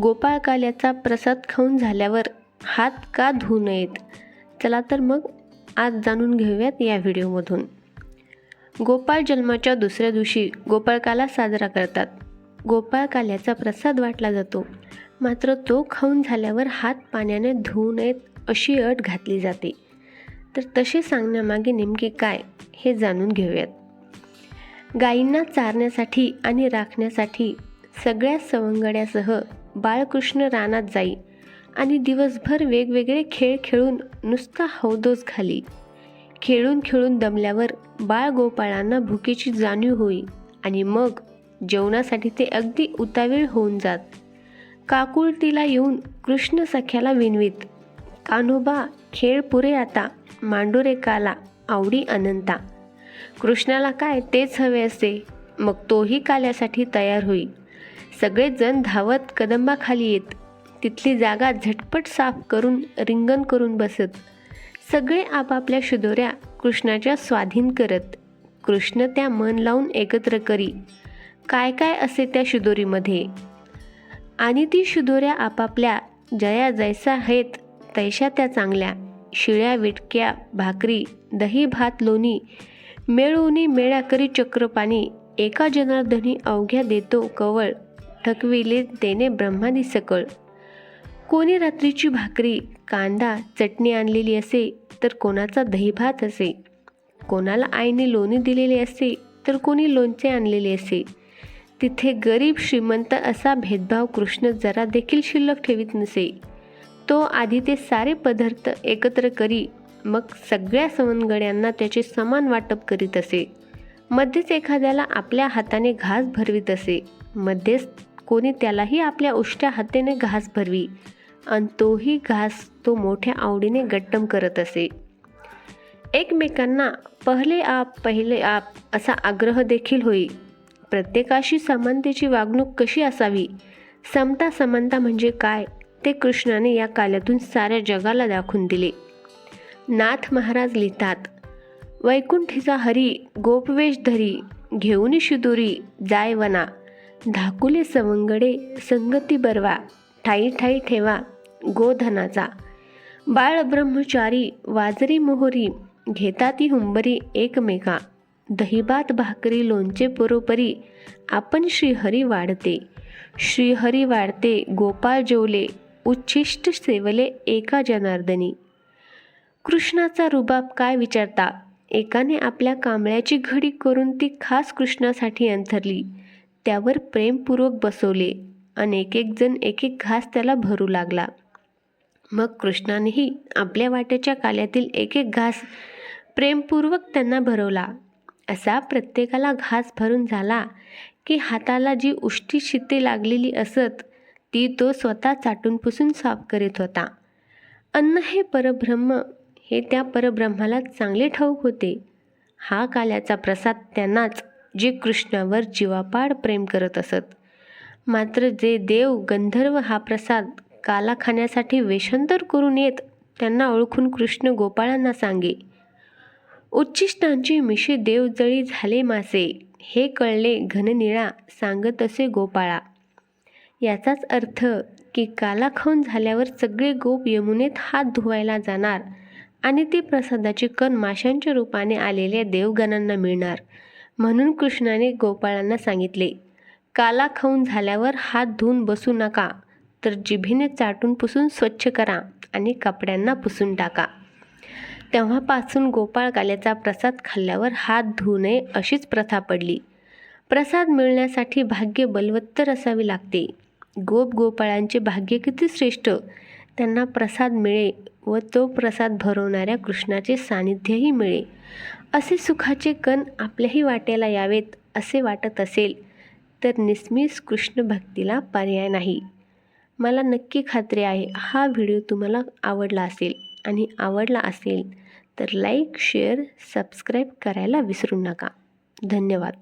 गोपाळकाल्याचा प्रसाद खाऊन झाल्यावर हात का धुवू नयेत? चला तर मग आज जाणून घेऊयात या व्हिडिओमधून. गोपाळ जन्माच्या दुसऱ्या दिवशी गोपाळकाला साजरा करतात. गोपाळकाल्याचा प्रसाद वाटला जातो. मात्र तो खाऊन झाल्यावर हात पाण्याने धुवू नयेत अशी अट घातली जाते. तर तसे सांगण्यामागे नेमके काय हे जाणून घेऊयात. गायींना चारण्यासाठी आणि राखण्यासाठी सगळ्या सवंगड्यासह बाळकृष्ण रानात जाई आणि दिवसभर वेगवेगळे खेळ खेळून नुसता हौदोस घाली खेळून खेळून दमल्यावर बाळ गोपाळांना भुकेची जाणीव होई आणि मग जेवणासाठी ते अगदी उतावीळ होऊन जात. काकुळतीला येऊन कृष्ण सख्याला विनवीत कान्होबा खेळ पुरे आता मांडुरेकाला आवडी अनंता. कृष्णाला काय तेच हवे असे? मग तोही काल्यासाठी तयार होई. सगळेजण धावत कदंबाखाली येत. तिथली जागा झटपट साफ करून रिंगण करून बसत. सगळे आपापल्या शिदोऱ्या कृष्णाच्या स्वाधीन करत. कृष्ण त्या मन लावून एकत्र करी. काय काय असे त्या शिदोरीमध्ये आणि ती शिदोऱ्या आपापल्या जया जैसा आहेत तैशा त्या चांगल्या. शिळ्या विटक्या भाकरी दही भात लोणी मेळवणी मेळ्या करी चक्रपाणी. एका जनार्दनी अवघ्या देतो कवळ. थकविले तेने ब्रह्मादी सकळ. कोणी रात्रीची भाकरी कांदा चटणी आणलेली असे तर कोणाचा दहीभात असे. कोणाला आईने लोणी दिलेले असे तर कोणी लोणचे आणलेले असे. तिथे गरीब श्रीमंत असा भेदभाव कृष्ण जरा देखील शिल्लक ठेवीत नसे. तो आधी ते सारे पदार्थ एकत्र करी मग सगळ्या सवनगड्यांना त्याचे समान वाटप करीत असे. मध्येच एखाद्याला आपल्या हाताने घास भरवीत असे. मध्येच कोणी त्यालाही आपल्या उष्ट्या हातेने घास भरवी आणि तोही घास तो मोठ्या आवडीने गट्टम करत असे. एकमेकांना पहिले आप पहिले आप असा आग्रह देखील होई. प्रत्येकाशी समानतेची वागणूक कशी असावी? समता समानता म्हणजे काय? ते कृष्णाने या काल्यातून साऱ्या जगाला दाखवून दिले. नाथ महाराज लिहितात वैकुंठीचा हरी गोपवेश धरी घेऊन शिदुरी जाय वना धाकुले सवंगडे संगती बरवा ठाई ठाई ठेवा गोधनाचा. बाळ ब्रह्मचारी वाजरी मोहरी घेता ती हुंबरी एकमेका. दहीबात भाकरी लोणचे परोपरी आपण श्रीहरी वाढते. श्रीहरी वाढते गोपाळ जेवले उच्छिष्ट सेवले एका जनार्दनी. कृष्णाचा रुबाब काय विचारता? एकाने आपल्या कांबळ्याची घडी करून ती खास कृष्णासाठी अंथरली. त्यावर प्रेमपूर्वक बसवले. आणि एक एक जण एक एक घास त्याला भरू लागला. मग कृष्णानेही आपल्या वाट्याच्या काल्यातील एक एक घास प्रेमपूर्वक त्यांना भरवला. असा प्रत्येकाला घास भरून झाला की हाताला जी उष्टी शिते लागलेली असत ती तो स्वतः चाटून पुसून साफ करीत होता. अन्न हे परब्रह्म हे त्या परब्रह्माला चांगले ठाऊक होते. हा काल्याचा प्रसाद त्यांनाच जे कृष्णावर जीवापाड प्रेम करत असत. मात्र जे देव गंधर्व हा प्रसाद काला खाण्यासाठी वेषांतर करून येत त्यांना ओळखून कृष्ण गोपाळांना सांगे उच्चिष्टांची मिशी देवजळी झाले मासे हे कळले घननिळा सांगत असे गोपाळा. याचाच अर्थ की काला खाऊन झाल्यावर सगळे गोप यमुनेत हात धुवायला जाणार आणि ते प्रसादाचे कण माशांच्या रूपाने आलेल्या देवगणांना मिळणार. म्हणून कृष्णाने गोपाळांना सांगितले काला खाऊन झाल्यावर हात धुवून बसू नका तर जिभेने चाटून पुसून स्वच्छ करा आणि कपड्यांना पुसून टाका. तेव्हापासून गोपाळ काल्याचा प्रसाद खाल्ल्यावर हात धुऊ नये अशीच प्रथा पडली. प्रसाद मिळण्यासाठी भाग्य बलवत्तर असावे लागते. गोप गोपाळांचे भाग्य किती श्रेष्ठ! त्यांना प्रसाद मिळे व तो प्रसाद भरवणाऱ्या कृष्णाचे सानिध्यही मिळे. असे सुखाचे कण आपल्याही वाट्याला यावेत असे वाटत असेल तर निस्मिस कृष्ण भक्तीला पर्याय नाही. मला नक्की खात्री आहे हा व्हिडिओ तुम्हाला आवडला असेल आणि आवडला असेल तर लाईक शेअर सबस्क्राईब करायला विसरू नका. धन्यवाद.